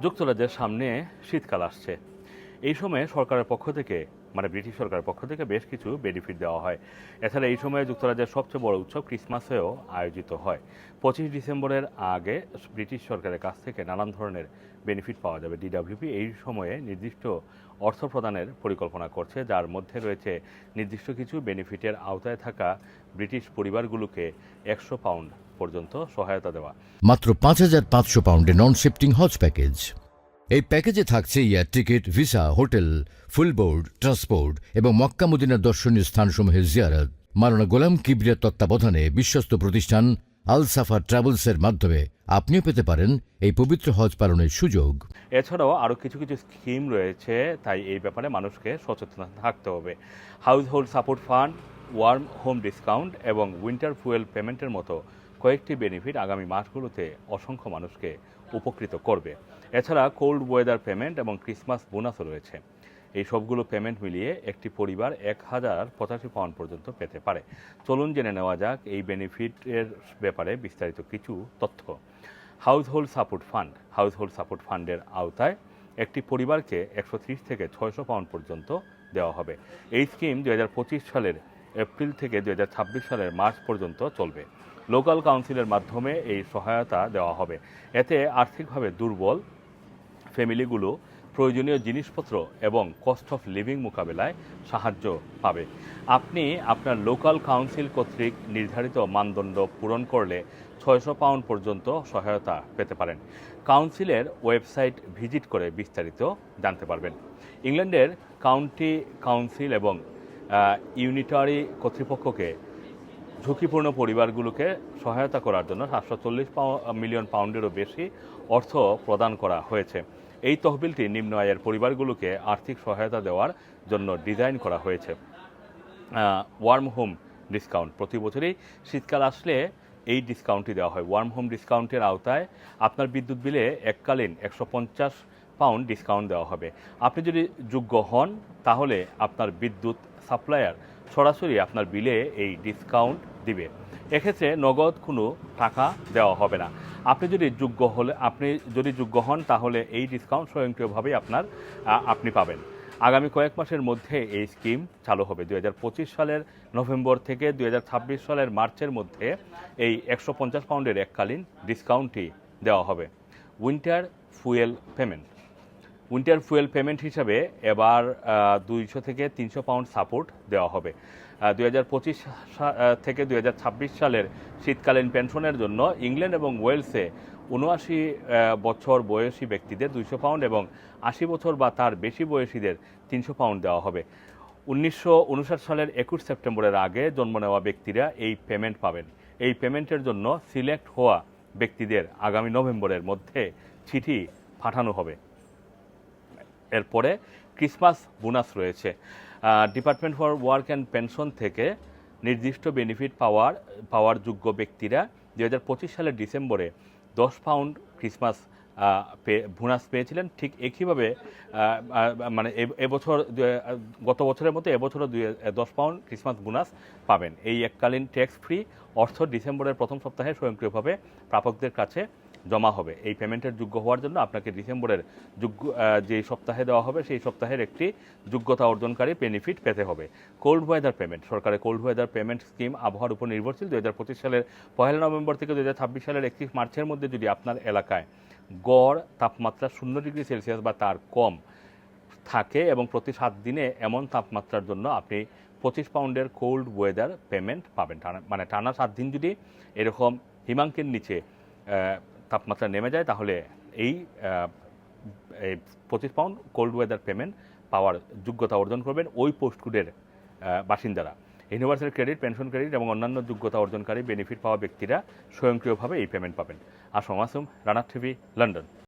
যুক্তরাজ্যের সামনে শীতকাল আসছে। এই সময়ে সরকারের পক্ষ থেকে মানে ব্রিটিশ সরকারের পক্ষ থেকে বেশ কিছু বেনিফিট দেওয়া হয়। এছাড়া এই সময়ে যুক্তরাজ্যের সবচেয়ে বড় উৎসব ক্রিসমাসেও আয়োজিত হয়। পঁচিশ ডিসেম্বরের আগে ব্রিটিশ সরকারের কাছ থেকে নানান ধরনের বেনিফিট পাওয়া যাবে। ডিডাব্লিউপি এই সময়ে নির্দিষ্ট অর্থ প্রদানের পরিকল্পনা করছে, যার মধ্যে রয়েছে নির্দিষ্ট কিছু বেনিফিটের আওতায় থাকা ব্রিটিশ পরিবারগুলোকে একশো পাউন্ড পর্যন্ত সহায়তা দেওয়া। মাত্র পাঁচ হাজার পাঁচশো পাউন্ডে নন শিফটিং হজ প্যাকেজ এই প্যাকেজে থাকছে air ticket, visa, hotel full board transport এবং মক্কা মদিনার দর্শনীয় স্থানসমূহের জিয়ারত। মারানা গোলাম কিবরিয়ার তত্ত্বাবধানে বিশ্বস্ত প্রতিষ্ঠান আল সাফা ট্রাভেলসের মাধ্যমে আপনিও পেতে পারেন এই পবিত্র হজ পালনের সুযোগ। এছাড়াও আরও কিছু কিছু স্কিম রয়েছে, তাই এই ব্যাপারে মানুষকে সচেতন থাকতে হবে। Household support fund, warm home discount এবং উইন্টার ফুয়েল পেমেন্টের মতো কয়েকটি বেনিফিট আগামী মাসগুলোতে অসংখ্য মানুষকে উপকৃত করবে। এছাড়া কোল্ড ওয়েদার পেমেন্ট এবং ক্রিসমাস বোনাসও রয়েছে। এই সবগুলো পেমেন্ট মিলিয়ে একটি পরিবার এক হাজার পঁচাশি পাউন্ড পর্যন্ত পেতে পারে। চলুন জেনে নেওয়া যাক এই বেনিফিটের ব্যাপারে বিস্তারিত কিছু তথ্য। Household support fund household support ফান্ডের আওতায় একটি পরিবারকে একশো ত্রিশ থেকে ছয়শো পাউন্ড পর্যন্ত দেওয়া হবে। এই স্কিম দু হাজার পঁচিশ সালের এপ্রিল থেকে দু হাজার ছাব্বিশ সালের মার্চ পর্যন্ত চলবে। লোকাল কাউন্সিলের মাধ্যমে এই সহায়তা দেওয়া হবে। এতে আর্থিকভাবে দুর্বল ফ্যামিলিগুলো প্রয়োজনীয় জিনিসপত্র এবং কস্ট অফ লিভিং মোকাবেলায় সাহায্য পাবে। আপনি আপনার লোকাল কাউন্সিল কর্তৃক নির্ধারিত মানদণ্ড পূরণ করলে ছয়শো পাউন্ড পর্যন্ত সহায়তা পেতে পারেন। কাউন্সিলের ওয়েবসাইট ভিজিট করে বিস্তারিত জানতে পারবেন। ইংল্যান্ডের কাউন্টি কাউন্সিল এবং ইউনিটারি কর্তৃপক্ষকে ঝুঁকিপূর্ণ পরিবারগুলোকে সহায়তা করার জন্য সাতশো চল্লিশ মিলিয়ন পাউন্ডেরও বেশি অর্থ প্রদান করা হয়েছে। এই তহবিলটি নিম্ন আয়ের পরিবারগুলোকে আর্থিক সহায়তা দেওয়ার জন্য ডিজাইন করা হয়েছে। Warm home discount. প্রতি বছরই শীতকাল আসলে এই ডিসকাউন্টটি দেওয়া হয়। ওয়ার্ম হোম ডিসকাউন্টের আওতায় আপনার বিদ্যুৎ বিলে এককালীন একশো পঞ্চাশ পাউন্ড ডিসকাউন্ট দেওয়া হবে। আপনি যদি যোগ্য হন, তাহলে আপনার বিদ্যুৎ সাপ্লায়ার সরাসরি আপনার বিলে এই ডিসকাউন্ট দিবে। এক্ষেত্রে নগদ কোনো টাকা দেওয়া হবে না। আপনি যদি যোগ্য হলে, আপনি যদি যোগ্য হন, তাহলে এই ডিসকাউন্ট স্বয়ংক্রিয়ভাবেই আপনার আপনি পাবেন। আগামী কয়েক মাসের মধ্যে এই স্কিম চালু হবে। দু হাজার পঁচিশ সালের নভেম্বর থেকে দু হাজার ছাব্বিশ সালের মার্চের মধ্যে এই একশো পঞ্চাশ পাউন্ডের এককালীন ডিসকাউন্টটি দেওয়া হবে। Winter fuel payment winter fuel payment হিসাবে এবার দুইশো থেকে তিনশো পাউন্ড সাপোর্ট দেওয়া হবে। দুই হাজার পঁচিশ থেকে দুই হাজার ছাব্বিশ সালের শীতকালীন পেনশনের জন্য ইংল্যান্ড এবং ওয়েলসে উনআশি বছর বয়সী ব্যক্তিদের দুইশো পাউন্ড এবং আশি বছর বা তার বেশি বয়সীদের তিনশো পাউন্ড দেওয়া হবে। উনিশশো উনষাট সালের একুশ সেপ্টেম্বরের আগে জন্ম নেওয়া ব্যক্তিরা এই পেমেন্ট পাবেন। এই পেমেন্টের জন্য সিলেক্ট হওয়া ব্যক্তিদের আগামী নভেম্বরের মধ্যে চিঠি পাঠানো হবে। এরপরে ক্রিসমাস বোনাস রয়েছে। Department for work and pension থেকে নির্দিষ্ট বেনিফিট পাওয়ার পাওয়ার যোগ্য ব্যক্তিরা দু হাজার পঁচিশ সালের ডিসেম্বরে দশ পাউন্ড ক্রিসমাস বোনাস পেয়েছিলেন। ঠিক একইভাবে মানে এবছর গত বছরের মতো এবছরও দুই দশ পাউন্ড ক্রিসমাস বোনাস পাবেন। এই এককালীন ট্যাক্স ফ্রি অর্থ ডিসেম্বরের প্রথম সপ্তাহে স্বয়ংক্রিয়ভাবে প্রাপকদের কাছে জমা হবে। এই পেমেন্টের যোগ্য হওয়ার জন্য আপনাকে ডিসেম্বরের যোগ্য যে সপ্তাহে দেওয়া হবে সেই সপ্তাহের একটি যোগ্যতা অর্জনকারী বেনিফিট পেতে হবে। কোল্ড ওয়েদার পেমেন্ট সরকারের কোল্ড ওয়েদার পেমেন্ট স্কিম আবহাওয়ার উপর নির্ভরশীল। দু হাজার পঁচিশ সালের পহেলা নভেম্বর থেকে দু হাজার ছাব্বিশ সালের একত্রিশ মার্চের মধ্যে যদি আপনার এলাকায় গড় তাপমাত্রা শূন্য ডিগ্রি সেলসিয়াস বা তার কম থাকে এবং প্রতি সাত দিনে এমন তাপমাত্রার জন্য আপনি পঁচিশ পাউন্ডের কোল্ড ওয়েদার পেমেন্ট পাবেন। মানে টানা সাত দিন যদি এরকম হিমাঙ্কের নিচে তাপমাত্রা নেমে যায়, তাহলে এই পঁচিশ পাউন্ড কোল্ড ওয়েদার পেমেন্ট পাওয়ার যোগ্যতা অর্জন করবেন ওই পোস্ট পোস্টকোডের বাসিন্দারা। ইউনিভার্সাল ক্রেডিট পেনশন ক্রেডিট এবং অন্যান্য যোগ্যতা অর্জনকারী বেনিফিট পাওয়া ব্যক্তিরা স্বয়ংক্রিয়ভাবে এই পেমেন্ট পাবেন। আসম আসুম রানার টিভি, লন্ডন।